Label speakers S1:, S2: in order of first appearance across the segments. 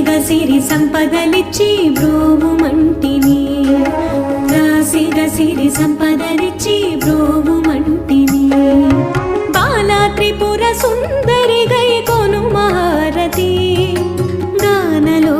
S1: రాసిగ సిరి సంపదలిచ్చి బ్రోము మంటిని రాసిగ సిరి సంపదలిచ్చి బ్రోము మంటిని బాలా త్రిపుర సుందరి గై కొను మహారతి గానలో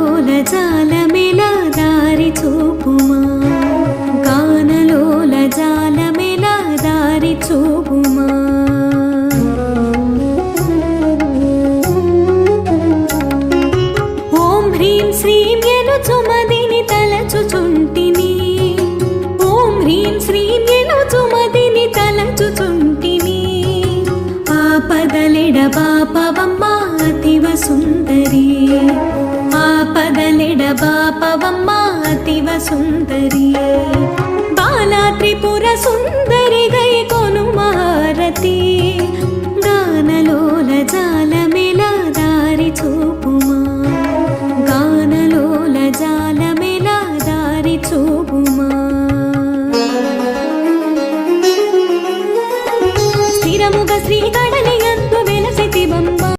S1: ఆపదలెడబాపవమ్మా అతివ సుందరి. ఆపదలెడబాపవమ్మా అతివ సుందరి. బాలా త్రిపుర సుందరి గై కొను మారతి. గానలోల జాలమెల దారి చూపుమా. గానలోల జాలమెల దారి చూపుమా. స్థిరముగ శ్రీగా